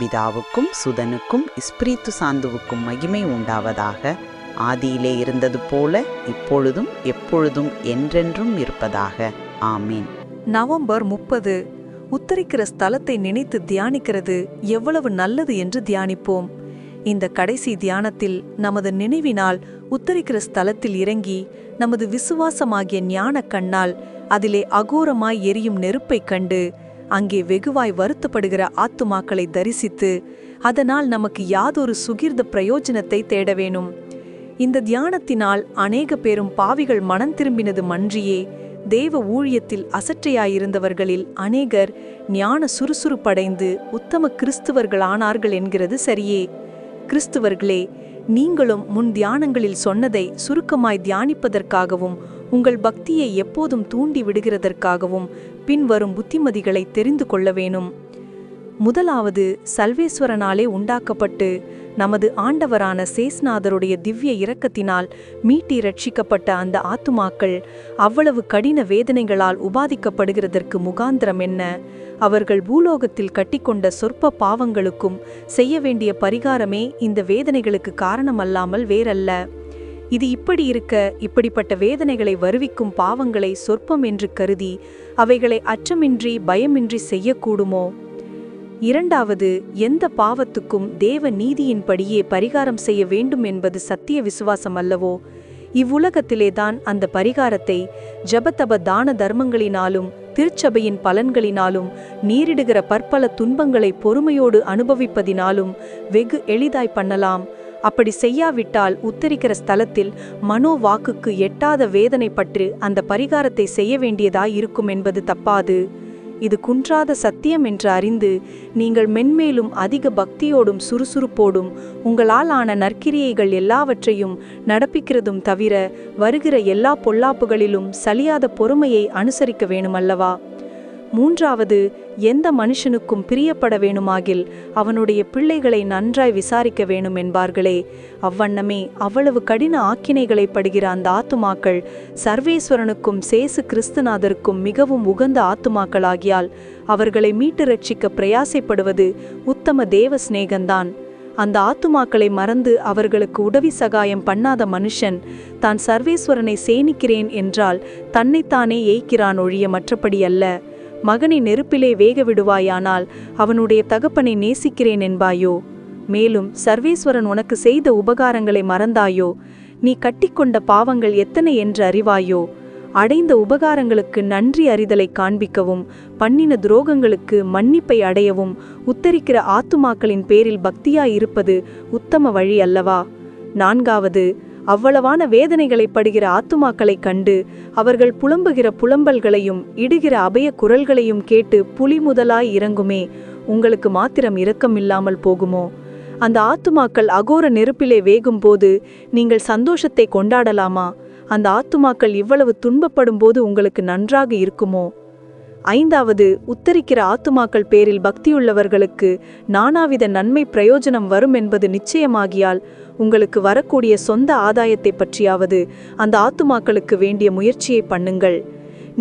பிதாவுக்கும் சுதனுக்கும் இஸ்பிரித்து சாந்துவுக்கும் மகிமை உண்டாவதாக ஆதியிலே இருந்தது போல இப்பொழுதும் எப்பொழுதும் என்றென்றும் இருப்பதாக. ஆமீன். நவம்பர் முப்பது. உத்தரிக்கிற ஸ்தலத்தை நினைத்து தியானிக்கிறது எவ்வளவு நல்லது என்று தியானிப்போம். இந்த கடைசி தியானத்தில் நமது நினைவினால் உத்தரிக்கிற ஸ்தலத்தில் இறங்கி நமது விசுவாசமாகிய ஞான கண்ணால் அதிலே அகோரமாய் எரியும் நெருப்பைக் கண்டு அங்கே வெகுவாய் வருத்தப்படுகிற ஆத்துமாக்களை தரிசித்து அதனால் நமக்கு யாதொரு சுகிர்த பிரயோஜனத்தை தேட வேணும். இந்த தியானத்தினால் அநேக பேரும் பாவிகள் மனம் திரும்பினது மன்றியே தேவ ஊழியத்தில் அசற்றையாயிருந்தவர்களில் அநேகர் ஞான சுறுசுறுப்படைந்து உத்தம கிறிஸ்துவர்களானார்கள் என்கிறது சரியே. கிறிஸ்துவர்களே நீங்களும் முன் தியானங்களில் சொன்னதை சுருக்கமாய் தியானிப்பதற்காகவும் உங்கள் பக்தியை எப்போதும் தூண்டி விடுகிறதற்காகவும் பின்வரும் புத்திமதிகளை தெரிந்து கொள்ள வேணும். முதலாவது சல்வேஸ்வரனாலே உண்டாக்கப்பட்டு நமது ஆண்டவரான சேஸ்நாதருடைய திவ்ய இரக்கத்தினால் மீட்டி ரட்சிக்கப்பட்ட அந்த ஆத்துமாக்கள் அவ்வளவு கடின வேதனைகளால் உபாதிக்கப்படுகிறதற்கு முகாந்திரம் என்ன? அவர்கள் பூலோகத்தில் கட்டிக்கொண்ட சொற்ப பாவங்களுக்கும் செய்ய வேண்டிய பரிகாரமே இந்த வேதனைகளுக்கு காரணமல்லாமல் வேறல்ல. இது இப்படி இருக்க இப்படிப்பட்ட வேதனைகளை வருவிக்கும் பாவங்களை சொற்பம் என்று கருதி அவைகளை அச்சமின்றி பயமின்றி செய்யக்கூடுமோ? இரண்டாவது எந்த பாவத்துக்கும் தேவ நீதியின்படியே பரிகாரம் செய்ய வேண்டும் என்பது சத்திய விசுவாசம் அல்லவோ? இவ்வுலகத்திலேதான் அந்த பரிகாரத்தை ஜபத்தப தான தர்மங்களினாலும் திருச்சபையின் பலன்களினாலும் நீரிடுகிற பற்பல துன்பங்களை பொறுமையோடு அனுபவிப்பதினாலும் வெகு எளிதாய் பண்ணலாம். அப்படி செய்யாவிட்டால் உத்தரிக்கிற ஸ்தலத்தில் மனோ வாக்குக்கு எட்டாத வேதனை பற்று அந்த பரிகாரத்தை செய்ய வேண்டியதாய் இருக்கும் என்பது தப்பாது. இது குன்றாத சத்தியம் என்று அறிந்து நீங்கள் மென்மேலும் அதிக பக்தியோடும் சுறுசுறுப்போடும் உங்களால் ஆன நற்கிரியைகள் எல்லாவற்றையும் நடப்பிக்கிறதும் தவிர வருகிற எல்லா பொல்லாப்புகளிலும் சலியாத பொறுமையை அனுசரிக்க வேணுமல்லவா? மூன்றாவது எந்த மனுஷனுக்கும் பிரியப்பட வேணுமாகில் அவனுடைய பிள்ளைகளை நன்றாய் விசாரிக்க வேணும் என்பார்களே. அவ்வண்ணமே அவ்வளவு கடின ஆக்கினைகளை படுகிற அந்த ஆத்துமாக்கள் சர்வேஸ்வரனுக்கும் சேசு கிறிஸ்துநாதருக்கும் மிகவும் உகந்த ஆத்துமாக்களாகியால் அவர்களை மீட்டு ரட்சிக்க பிரயாசைப்படுவது உத்தம தேவ சிநேகந்தான் அந்த ஆத்துமாக்களை மறந்து அவர்களுக்கு உதவி சகாயம் பண்ணாத மனுஷன் தான் சர்வேஸ்வரனை சேனிக்கிறேன் என்றால் தன்னைத்தானே ஏய்க்கிறான் ஒழிய மற்றபடி அல்ல. மகனை நெருப்பிலே வேக விடுவாயானால் அவனுடைய தகப்பனை நேசிக்கிறேன் என்பாயோ? மேலும் சர்வேஸ்வரன் உனக்கு செய்த உபகாரங்களை மறந்தாயோ? நீ கட்டிக்கொண்ட பாவங்கள் எத்தனை என்று அறிவாயோ? அடைந்த உபகாரங்களுக்கு நன்றி அறிதலை காண்பிக்கவும் பண்ணின துரோகங்களுக்கு மன்னிப்பை அடையவும் உத்தரிக்கிற ஆத்துமாக்களின் பேரில் பக்தியாயிருப்பது உத்தம வழி அல்லவா? நான்காவது அவ்வளவான வேதனைகளை படுகிற ஆத்துமாக்களைக் கண்டு அவர்கள் புலம்புகிற புலம்பல்களையும் இடுகிற அபய குரல்களையும் கேட்டு புலி முதலாய் இறங்குமே உங்களுக்கு மாத்திரம் இரக்கம் இல்லாமல் போகுமோ? அந்த ஆத்துமாக்கள் அகோர நெருப்பிலே வேகும்போது நீங்கள் சந்தோஷத்தை கொண்டாடலாமா? அந்த ஆத்துமாக்கள் இவ்வளவு துன்பப்படும் போது உங்களுக்கு நன்றாக இருக்குமோ? ஐந்தாவது உத்தரிக்கிற ஆத்துமாக்கள் பேரில் பக்தியுள்ளவர்களுக்கு நானாவித நன்மை பிரயோஜனம் வரும் என்பது நிச்சயமாகியால் உங்களுக்கு வரக்கூடிய சொந்த ஆதாயத்தை பற்றியாவது அந்த ஆத்துமாக்களுக்கு வேண்டிய முயற்சியை பண்ணுங்கள்.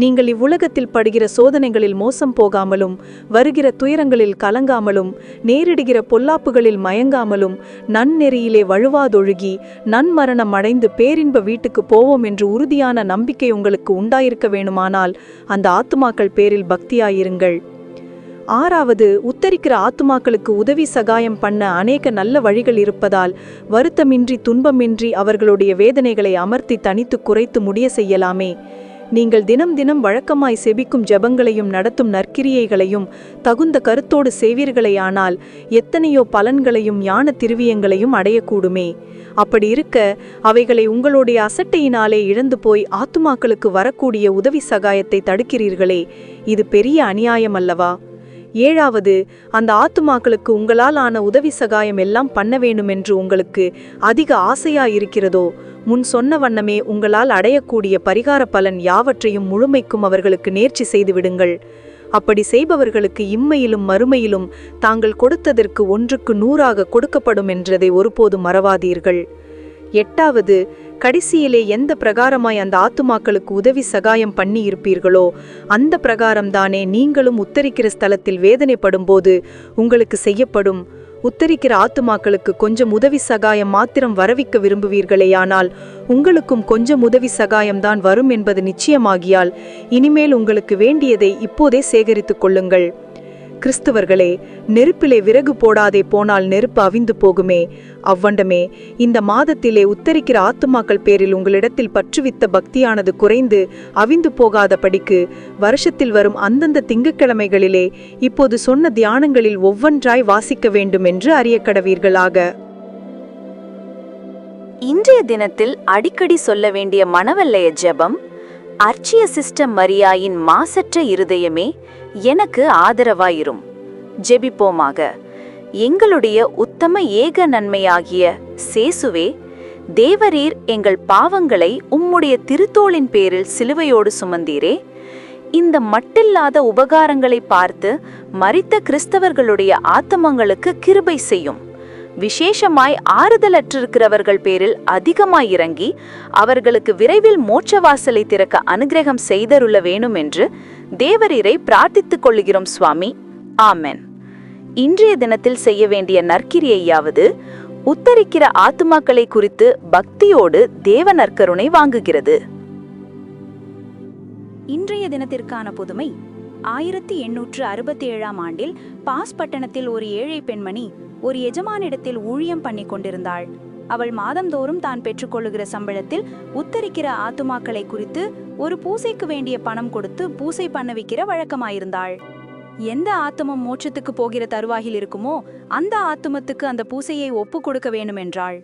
நீங்கள் இவ்வுலகத்தில் படுகிற சோதனைகளில் மோசம் போகாமலும் வருகிற துயரங்களில் கலங்காமலும் நேரிடுகிற பொல்லாப்புகளில் மயங்காமலும் நன்னெறியிலே வழுவாதொழுகி நன்மரணம் அடைந்து பேரின்ப வீட்டுக்கு போவோம் என்று உறுதியான நம்பிக்கை உங்களுக்கு உண்டாயிருக்க வேணுமானால் அந்த ஆத்துமாக்கள் பேரில் பக்தியாயிருங்கள். ஆறாவது உத்தரிக்கிற ஆத்துமாக்களுக்கு உதவி சகாயம் பண்ண அநேக நல்ல வழிகள் இருப்பதால் வருத்தமின்றி துன்பமின்றி அவர்களுடைய வேதனைகளை அமர்த்தி தனித்து குறைத்து முடிய செய்யலாமே. நீங்கள் தினம் தினம் வழக்கமாய் செபிக்கும் ஜெபங்களையும் நடத்தும் நற்கிரியைகளையும் தகுந்த கருத்தோடு செய்வீர்களேயானால் எத்தனையோ பலன்களையும் ஞான திருவியங்களையும் அடையக்கூடுமே. அப்படி இருக்க அவைகளை உங்களுடைய அசட்டையினாலே இழந்து போய் ஆத்துமாக்களுக்கு வரக்கூடிய உதவி சகாயத்தை தடுக்கிறீர்களே. இது பெரிய அநியாயம் அல்லவா ஏழாவது அந்த ஆத்துமாக்களுக்கு உங்களால் ஆன உதவி சகாயம் எல்லாம் பண்ண வேண்டுமென்று உங்களுக்கு அதிக ஆசையா இருக்கிறதோ முன் சொன்ன வண்ணமே உங்களால் அடையக்கூடிய பரிகார பலன் யாவற்றையும் முழுமைக்கும் அவர்களுக்கு நேர்ச்சி செய்து விடுங்கள். அப்படி செய்பவர்களுக்கு இம்மையிலும் மறுமையிலும் தாங்கள் கொடுத்ததற்கு ஒன்றுக்கு நூறாக கொடுக்கப்படும் என்றதை ஒருபோதும் மறவாதீர்கள். எட்டாவது கடைசியிலே எந்த பிரகாரமாய் அந்த ஆத்துமாக்களுக்கு உதவி சகாயம் பண்ணி இருப்பீர்களோ அந்த பிரகாரம்தானே நீங்களும் உத்தரிக்கிற ஸ்தலத்தில் வேதனைப்படும்போது உங்களுக்கு செய்யப்படும். உத்தரிக்கிற ஆத்துமாக்களுக்கு கொஞ்சம் உதவி சகாயம் மாத்திரம் வரவிக்க விரும்புவீர்களேயானால் உங்களுக்கும் கொஞ்சம் உதவி சகாயம்தான் வரும் என்பது நிச்சயமாகியால் இனிமேல் உங்களுக்கு வேண்டியதை இப்போதே சேகரித்துக் கொள்ளுங்கள். கிறிஸ்தவர்களே நெருப்பிலே விறகு போடாதே போனால் நெருப்பு அவிந்து போகுமே. அவ்வண்டமே இந்த மாதத்திலே உத்தரிக்கிற ஆத்துமாக்கள் பேரில் உங்களிடத்தில் பற்றுவித்த பக்தியானது குறைந்து அவிந்து போகாதபடிக்கு வருஷத்தில் வரும் அந்தந்த திங்கட்கிழமைகளிலே இப்போது சொன்ன தியானங்களில் ஒவ்வொன்றாய் வாசிக்க வேண்டும் என்று அறியக்கடவீர்களாக. இன்றைய தினத்தில் அடிக்கடி சொல்ல வேண்டிய மனவல்லைய ஜெபம் அர்ச்சிய சிஸ்டம் மரியாயின் மாசற்ற இருதயமே எனக்கு ஆதரவாயிரும். ஜெபிப்போமாக. எங்களுடைய உத்தம ஏக நன்மையாகிய சேசுவே தேவரீர் எங்கள் பாவங்களை உம்முடைய திருத்தோளின் பேரில் சிலுவையோடு சுமந்தீரே. இந்த மட்டில்லாத உபகாரங்களை பார்த்து மறித்த கிறிஸ்தவர்களுடைய ஆத்தமங்களுக்கு கிருபை செய்யும். விசேஷமாய் ஆறுதலற்றிருக்கிறவர்கள் பேரில் அதிகமாய் இறங்கி அவர்களுக்கு விரைவில் மோட்சவாசலை திறக்க அனுகிரகம் செய்தருள வேணும் என்று தேவரீரை பிரார்த்தித்துக் கொள்கிறோம் சுவாமி. ஆமென். இன்றைய தினத்தில் செய்ய வேண்டிய நற்கிரியையாவது உத்தரிக்கிற ஆத்துமாக்களை குறித்து பக்தியோடு தேவ நற்கருணை வாங்குகிறது. இன்றைய தினத்திற்கான புதுமை ஆயிரத்தி எண்ணூற்று அறுபத்தி ஏழாம் ஆண்டில் பாஸ் பட்டணத்தில் ஒரு ஏழை பெண்மணி ஒரு எஜமானிடத்தில் ஊழியம் பண்ணி கொண்டிருந்தாள். அவள் மாதந்தோறும் தான் பெற்றுக்கொள்ளுகிற சம்பளத்தில் உத்தரிக்கிற ஆத்துமாக்களை குறித்து ஒரு பூசைக்கு வேண்டிய பணம் கொடுத்து பூசை பண்ண வைக்கிற வழக்கமாயிருந்தாள். எந்த ஆத்துமம் மோட்சத்துக்கு போகிற தருவாகில் இருக்குமோ அந்த ஆத்துமத்துக்கு அந்த பூசையை ஒப்பு கொடுக்க வேண்டுமென்றாள்.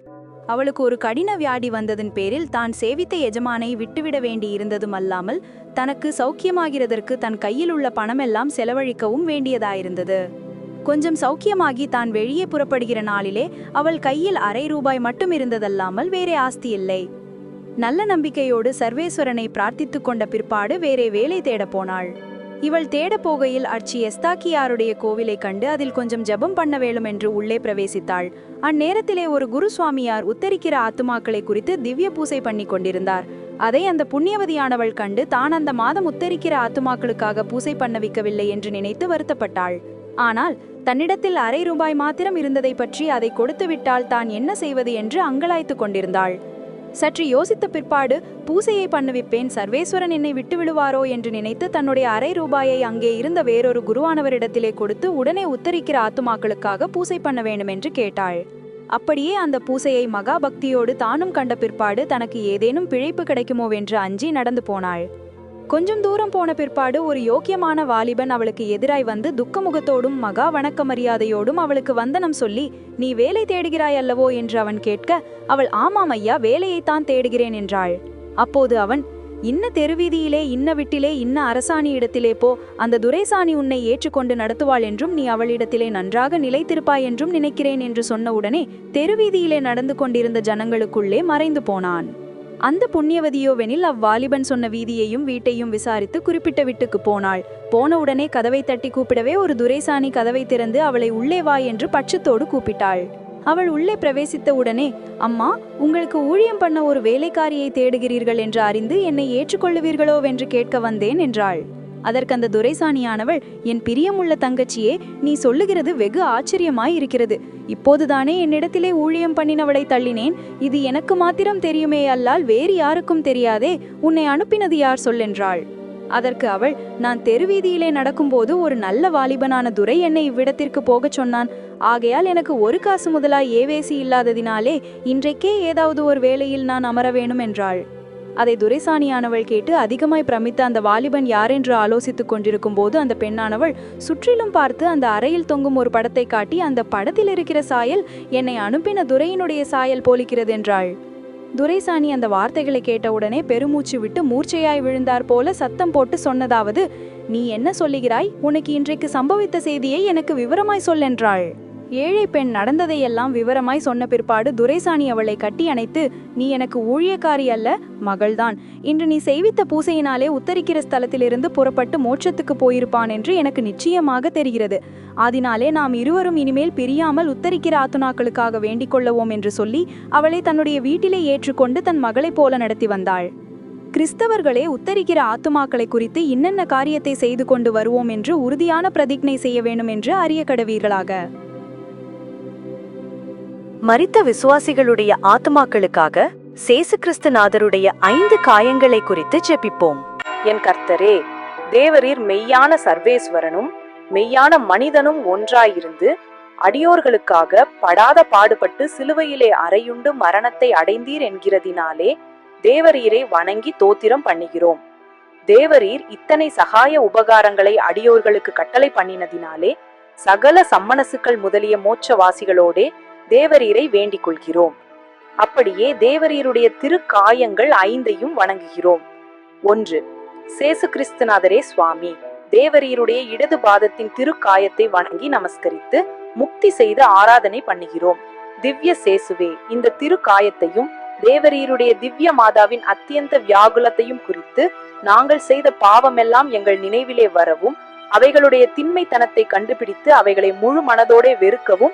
அவளுக்கு ஒரு கடின வியாதி வந்ததன் பேரில் தான் சேவித்த எஜமானை விட்டுவிட வேண்டி இருந்ததும் அல்லாமல் தனக்கு சௌக்கியமாகிறதற்கு தன் கையில் உள்ள பணமெல்லாம் செலவழிக்கவும் வேண்டியதாயிருந்தது. கொஞ்சம் சௌக்கியமாகி தான் வெளியே புறப்படுகிற நாளிலே அவள் கையில் அரை ரூபாய் மட்டும் இருந்ததல்லாமல் வேறே ஆஸ்தி இல்லை. நல்ல நம்பிக்கையோடு சர்வேஸ்வரனை பிரார்த்தித்துக் கொண்ட பிற்பாடு வேறே வேலை தேடப் போனாள். இவள் தேடப் போகையில் அர்ச்சி எஸ்தாக்கியாருடைய கோவிலை கண்டு அதில் கொஞ்சம் ஜெபம் பண்ண வேண்டும் என்று உள்ளே பிரவேசித்தாள். அந்நேரத்திலே ஒரு குருசுவாமியார் உத்தரிக்கிற ஆத்துமாக்களை குறித்து திவ்ய பூசை பண்ணி கொண்டிருந்தார். அதை அந்த புண்ணியவதியானவள் கண்டு தான் அந்த மாதம் உத்தரிக்கிற ஆத்துமாக்களுக்காக பூசை பண்ண வைக்கவில்லை என்று நினைத்து வருத்தப்பட்டாள். ஆனால் தன்னிடத்தில் அரை ரூபாய் மாத்திரம் இருந்ததை பற்றி அதை கொடுத்துவிட்டால் தான் என்ன செய்வது என்று அங்கலாய்த்துக் கொண்டிருந்தாள். சற்று யோசித்த பிற்பாடு பூசையை பண்ணுவிப்பேன் சர்வேஸ்வரன் என்னை விட்டு விடுவாரோ என்று நினைத்து தன்னுடைய அரை ரூபாயை அங்கே இருந்த வேறொரு குருவானவரிடத்திலே கொடுத்து உடனே உத்தரிக்கிற ஆத்துமாக்களுக்காக பூசை பண்ண வேண்டும் என்று கேட்டாள். அப்படியே அந்த பூசையை மகா பக்தியோடு தானும் கண்ட பிற்பாடு தனக்கு ஏதேனும் பிழைப்பு கிடைக்குமோவென்று அஞ்சி நடந்து போனாள். கொஞ்சம் தூரம் போன பிற்பாடு ஒரு யோக்கியமான வாலிபன் அவளுக்கு எதிராய் வந்து துக்கமுகத்தோடும் மகா வணக்க மரியாதையோடும் அவளுக்கு வந்தனம் சொல்லி நீ வேலை தேடுகிறாய் அல்லவோ? என்று அவன் கேட்க அவள் ஆமாம் ஐயா வேலையைத்தான் தேடுகிறேன் என்றாள். அப்போது அவன் இன்ன தெருவீதியிலே இன்ன விட்டிலே இன்ன அரசாணி இடத்திலே போ அந்த துரைசாணி உன்னை ஏற்றுக்கொண்டு நடத்துவாள் என்றும் நீ அவளிடத்திலே நன்றாக நிலைத்திருப்பாய் என்றும் நினைக்கிறேன் என்று சொன்னவுடனே தெருவீதியிலே நடந்து கொண்டிருந்த ஜனங்களுக்குள்ளே மறைந்து போனான். அந்த புண்ணியவதியோவெனில் அவ்வாலிபன் சொன்ன வீதியையும் வீட்டையும் விசாரித்து குறிப்பிட்ட வீட்டுக்கு போனாள். போன உடனே கதவை தட்டி கூப்பிடவே ஒரு துரைசாணி கதவை திறந்து அவளை உள்ளே வா என்று பட்சத்தோடு கூப்பிட்டாள். அவள் உள்ளே பிரவேசித்த உடனே அம்மா உங்களுக்கு ஊழியம் பண்ண ஒரு வேலைக்காரியை தேடுகிறீர்கள் என்று அறிந்து என்னை ஏற்றுக்கொள்ளுவீர்களோவென்று கேட்க வந்தேன் என்றாள். அதற்கு அந்த துரைசாணியானவள் என் பிரியமுள்ள தங்கச்சியே நீ சொல்லுகிறது வெகு ஆச்சரியமாய் இருக்கிறது இப்போதுதானே என்னிடத்திலே ஊழியம் பண்ணினவளை தள்ளினேன். இது எனக்கு மாத்திரம் தெரியுமே அல்லால் வேறு யாருக்கும் தெரியாதே உன்னை அனுப்பினது யார் சொல்லென்றாள். அதற்கு அவள் நான் தெருவீதியிலே நடக்கும்போது ஒரு நல்ல வாலிபனான துரை என்னை இவ்விடத்திற்கு போகச் சொன்னான். ஆகையால் எனக்கு ஒரு காசு முதலாய் ஏவேசி இல்லாததினாலே இன்றைக்கே ஏதாவது ஒரு வேளையில் நான் அமர வேணும் என்றாள் அதை துரைசாணியானவள் கேட்டு அதிகமாய் பிரமித்த அந்த வாலிபன் யாரென்று ஆலோசித்துக் கொண்டிருக்கும் போது அந்த பெண்ணானவள் சுற்றிலும் பார்த்து அந்த அறையில் தொங்கும் ஒரு படத்தை காட்டி அந்த படத்தில் இருக்கிற சாயல் என்னை அனுப்பின துரையினுடைய சாயல் போலிக்கிறது என்றாள். துரைசாணி அந்த வார்த்தைகளை கேட்டவுடனே பெருமூச்சு விட்டு மூர்ச்சையாய் விழுந்தார் போல சத்தம் போட்டு சொன்னதாவது நீ என்ன சொல்லுகிறாய்? உனக்கு இன்றைக்கு சம்பவித்த செய்தியை எனக்கு விவரமாய் சொல்லென்றாள் ஏழை பெண் நடந்ததையெல்லாம் விவரமாய் சொன்ன பிற்பாடு துரைசாணி அவளை கட்டி அணைத்து நீ எனக்கு ஊழியக்காரி அல்ல மகள்தான். இன்று நீ செய்வித்த பூசையினாலே உத்தரிக்கிற ஸ்தலத்திலிருந்து புறப்பட்டு மோட்சத்துக்கு போயிருப்பான் என்று எனக்கு நிச்சயமாக தெரிகிறது. ஆதினாலே நாம் இருவரும் இனிமேல் பிரியாமல் உத்தரிக்கிற ஆத்துனாக்களுக்காக வேண்டிக் கொள்ளவோம் என்று சொல்லி அவளை தன்னுடைய வீட்டிலே ஏற்றுக்கொண்டு தன் மகளைப் போல நடத்தி வந்தாள். கிறிஸ்தவர்களே உத்தரிக்கிற ஆத்துமாக்களை குறித்து இன்னென்ன காரியத்தை செய்து கொண்டு வருவோம் என்று உறுதியான பிரதிஜை செய்ய வேண்டும் என்று அறிய கடவீர்களாக. மரித்த விசுவாசிகளுடைய ஆத்மாக்களுக்காக சேசு கிறிஸ்துநாதருடைய ஐந்து காயங்களை குறித்து ஜெபிப்போம். என் கர்த்தரே தேவரீர் மெய்யான சர்வேஸ்வரனும் மெய்யான மனிதனும் ஒன்றாயிருந்து அடியோர்களுக்காக படாத பாடுபட்டு சிலுவையிலே அறையுண்டு மரணத்தை அடைந்தீர் என்கிறதினாலே தேவரீரை வணங்கி தோத்திரம் பண்ணுகிறோம். தேவரீர் இத்தனை சகாய உபகாரங்களை அடியோர்களுக்கு கட்டளை பண்ணினதினாலே சகல சம்மனசுக்கள் முதலிய மோட்சவாசிகளோடே தேவரீரை வேண்டிக் கொள்கிறோம். அப்படியே தேவரீருடைய திருக்காயங்கள் ஐந்தையும் வணங்குகிறோம். ஒன்று சேசு கிறிஸ்துநாதரே சுவாமி தேவரீருடைய இடது பாதத்தின் திருக்காயத்தை வணங்கி நமஸ்கரித்து முக்தி செய்து ஆராதனை பண்ணுகிறோம். திவ்ய சேசுவே இந்த திருக்காயத்தையும் தேவரீருடைய திவ்ய மாதாவின் அத்தியந்த வியாகுலத்தையும் குறித்து நாங்கள் செய்த பாவமெல்லாம் எங்கள் நினைவிலே வரவும் அவைகளுடைய திண்மைத்தனத்தை கண்டுபிடித்து அவைகளை முழு மனதோட வெறுக்கவும்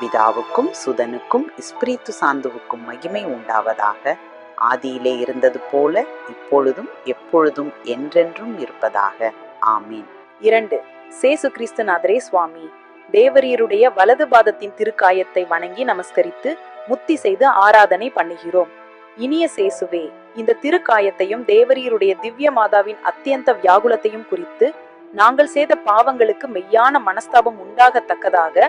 பிதாவுக்கும் சுதனுக்கும் இஸ்பிரித்து சாந்துவுக்கும் மகிமை உண்டாவதாக ஆதியிலே இருந்தது போல இப்பொழுதும் எப்பொழுதும் என்றென்றும் இருப்பதாக. ஆமீன். இரண்டு சேசு கிறிஸ்துநாதரே சுவாமி தேவரீருடைய வலது பாதத்தின் திருக்காயத்தை வணங்கி நமஸ்கரித்து முத்தி செய்து ஆராதனை பண்ணுகிறோம். இனிய சேசுவே இந்த திருக்காயத்தையும் தேவரீருடைய திவ்ய மாதாவின் அத்தியந்த வியாகுலத்தையும் குறித்து நாங்கள் செய்த பாவங்களுக்கு மெய்யான மனஸ்தாபம் உண்டாகத்தக்கதாக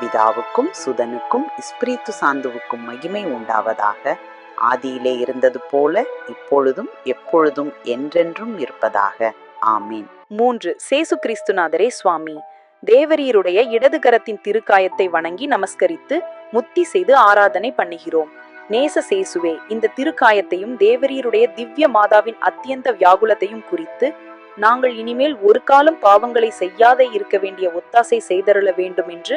பிதாவுக்கும் சுதனுக்கும் இஸ்பிரித்து சாந்துவுக்கும் மகிமை உண்டாவதாக ஆதியிலே இருந்தது போல இப்பொழுதும் எப்பொழுதும் என்றென்றும் இருப்பதாக. ஆமீன். மூன்று சேசு கிறிஸ்துநாதரே சுவாமி தேவரீருடைய இடது கரத்தின் திருக்காயத்தை வணங்கி நமஸ்கரித்து முத்தி செய்து ஆராதனை பண்ணுகிறோம். நேச சேசுவே இந்த திருக்காயத்தையும் தேவரீருடைய திவ்ய மாதாவின் அத்தியந்த வியாகுலத்தையும் குறித்து நாங்கள் இனிமேல் ஒரு காலம் பாவங்களை செய்யாதே இருக்க வேண்டிய ஒத்தாசை செய்தருள வேண்டும் என்று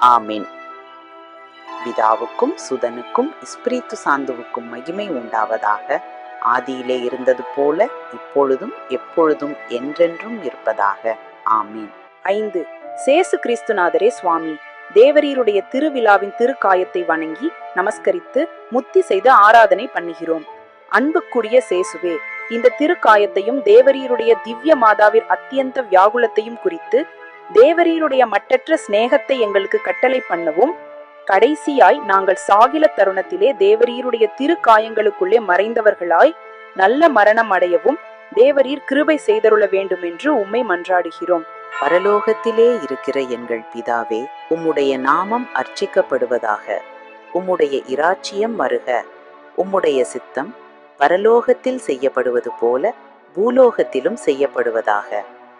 ஆமீன். பிதாவுக்கும் சுதனுக்கும் இஸ்பிரித்து சாந்துவுக்கும் மகிமை உண்டாவதாக ஆதியிலே இருந்தது போல இப்பொழுதும் எப்பொழுதும் என்றென்றும் இருப்பதாக. ஆமீன். ஐந்து. சேசு கிறிஸ்துநாதரே சுவாமி தேவரீருடைய திருவிழாவின் திருக்காயத்தை வணங்கி நமஸ்கரித்து முத்தி செய்து ஆராதனை பண்ணுகிறோம். அன்புக்குரிய சேசுவே இந்த திருக்காயத்தையும் தேவரீருடைய திவ்ய மாதாவின் அத்தியந்த வியாகுலத்தையும் குறித்து தேவரீருடைய மட்டற்ற சிநேகத்தை எங்களுக்கு கட்டளை பண்ணவும் கடைசியாய் நாங்கள் சாகில தருணத்திலே தேவரீருடைய திருக்காயங்களுக்குள்ளே மறைந்தவர்களாய் நல்ல மரணம் அடையவும் தேவரீர் கிருபை செய்தருள வேண்டும் என்று உம்மை மன்றாடுகிறோம். பரலோகத்திலே இருக்கிற எங்கள் பிதாவே உம்முடைய நாமம் அர்ச்சிக்கப்படுவதாக உம்முடைய இராச்சியம் வருக உம்முடைய சித்தம் பரலோகத்தில் செய்யப்படுவது போல பூலோகத்திலும் செய்யப்படுவதாக.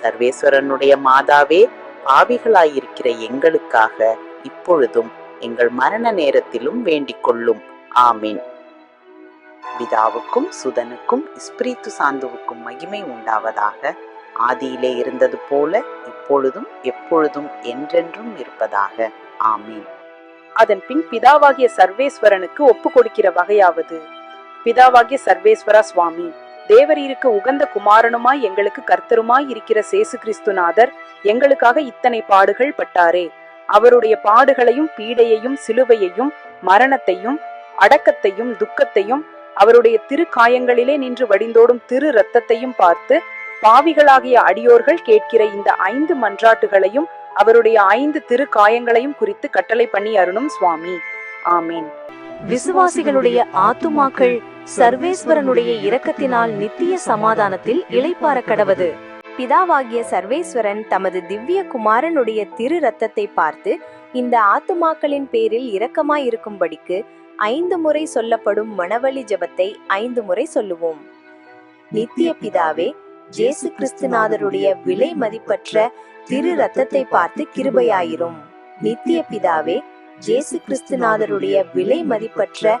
சர்வேஸ்வரனுடைய மாதாவே பாவிகளாயிருக்கிற எங்களுக்காக இப்பொழுதும் எங்கள் மரண நேரத்திலும் வேண்டிக் கொள்ளும் ஆமீன். பிதாவுக்கும் சுதனுக்கும் ஸ்பிரித்து சாந்துவுக்கும் மகிமை உண்டாவதாக ஆதியிலே இருந்தது போல இப்பொழுதும் எப்பொழுதும் என்றென்றும் இருப்பதாக. ஆமீன். அதன் பின் பிதாவாகிய சர்வேஸ்வரனுக்கு ஒப்பு கொடுக்கிற வகையாவது? பிதாவாகிய சர்வேஸ்வரா சுவாமி தேவரீருக்கு உகந்த குமாரனுமாய் எங்களுக்கு கர்த்தருமாய் இருக்கிற சேசு கிறிஸ்துநாதர் எங்களுக்காக இத்தனை பாடுகள் பட்டாரே. அவருடைய பாடுகளையும் பீடையையும் சிலுவையையும் மரணத்தையும் அடக்கத்தையும் துக்கத்தையும் அவருடைய திரு காயங்களிலே நின்று வடிந்தோடும் திரு ரத்தத்தையும் பார்த்து பாவிகளாகிய அடியோர்கள் கேட்கிற இந்த ஐந்து மன்றாட்டுகளையும் அவருடைய ஐந்து திரு காயங்களையும் குறித்து கட்டளை பண்ணி அருணும் சுவாமி. ஆமீன். விசுவாசிகளுடைய ஆத்துமாக்கள் சர்வேஸ்வரனுடைய இரக்கத்தினால் நித்திய சமாதானத்தில் இளைப்பார கடவது. பிதாவாகிய சர்வேஸ்வரன் தமது திவ்ய குமாரனுடைய திரு ரத்தத்தை பார்த்து இந்த ஆத்துமாக்களின் பேரில் இரக்கமாயிருக்கும்படிக்கு ஐந்து முறை சொல்லப்படும் மணவழி ஜெபத்தை ஐந்து முறை சொல்லுவோம். நித்திய பிதாவே ஜேசு கிறிஸ்துநாதருடைய விலை மதிப்பற்ற திரு ரத்தத்தை பார்த்து கிருபையாயிரும். நித்திய பிதாவே ஜேசு கிறிஸ்துநாதருடைய விலை மதிப்பற்ற